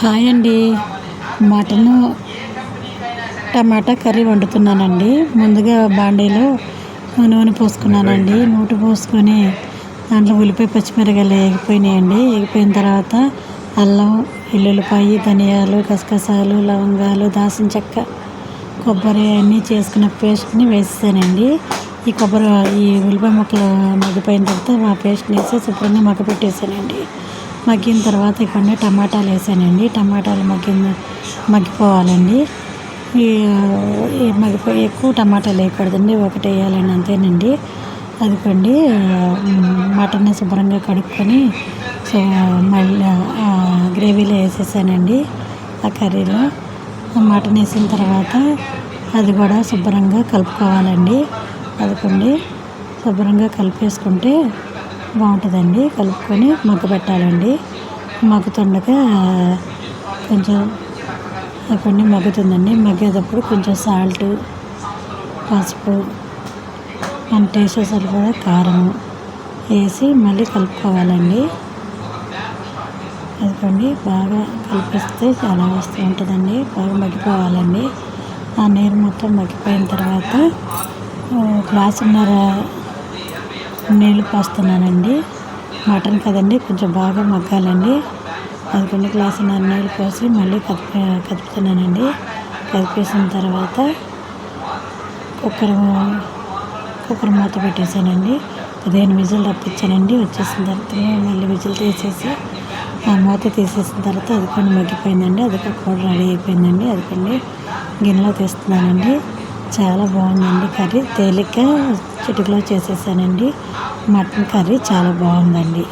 Hi అండి. Mutton tomato curry వండుతున్నానండి. ముందుగా బాండీలో నూనె పోసుకున్నానండి. నూనె పోసుకొని దాంట్లో ఉల్లిపాయ పచ్చిమిరకాయలు వేగిపోయినాయండి. వేగిపోయిన తర్వాత అల్లం వెల్లుల్లిపాయ ధనియాలు గసగసాలు లవంగాలు దాసిన చెక్క కొబ్బరి అన్నీ చేసుకున్న పేస్ట్ని వేసేసానండి. ఈ కొబ్బరి ఈ ఉల్లిపాయ ముక్కలు మగ్గిపోయిన తర్వాత ఆ పేస్ట్ని వేసి శుభ్రంగా మగ్గ పెట్టేసానండి మగ్గిన తర్వాత ఇక్కడ టమాటాలు వేసానండి. టమాటాలు మగ్గిన మగ్గిపోవాలండి. ఈ మగ్గిపోయి ఎక్కువ టమాటాలు వేయకూడదండి. ఒకటి వేయాలండి అంతేనండి. అదిగోండి మటన్ని శుభ్రంగా కడుక్కొని సో మళ్ళీ గ్రేవీలో వేసేసానండి ఆ కర్రీలో. మటన్ వేసిన తర్వాత అది కూడా శుభ్రంగా కలుపుకోవాలండి. అదిగోండి శుభ్రంగా కలిపేసుకుంటే బాగుంటుందండి. కలుపుకొని మగ్గబెట్టాలండి మగ్గుతుండగా కొంచెం కొన్ని మగ్గుతుందండి. మగ్గేటప్పుడు కొంచెం సాల్ట్ పసుపు మన టేస్ట్ సరిపడా కారం వేసి మళ్ళీ కలుపుకోవాలండి. అదిగోండి బాగా కలిపిస్తే చాలా వస్తూ ఉంటుందండి. బాగా మగ్గిపోవాలండి. ఆ నీరు మొత్తం మగ్గిపోయిన తర్వాత గ్లాసున్నర నీళ్ళు పోస్తున్నానండి. మటన్ కదండి కొంచెం బాగా మగ్గాలండి. పదకొండు గ్లాసున్నర నీళ్ళు పోసి మళ్ళీ కదిపి కదుపుతున్నానండి. కదిపేసిన తర్వాత కుక్కర్ కుక్కర్ మూత పెట్టేశానండి. పదిహేను విజిల్ రప్పించానండి. వచ్చేసిన తర్వాత మళ్ళీ విజిల్ తీసేసి ఆ మూత తీసేసిన తర్వాత అది కొన్ని మగ్గిపోయిందండి. అది కూడా రెడీ అయిపోయిందండి. అది కొన్ని గిన్నెలో తీస్తున్నానండి. చాలా బాగుందండి కర్రీ. తేలిక చిటికలో చేసేసానండి. మటన్ కర్రీ చాలా బాగుందండి.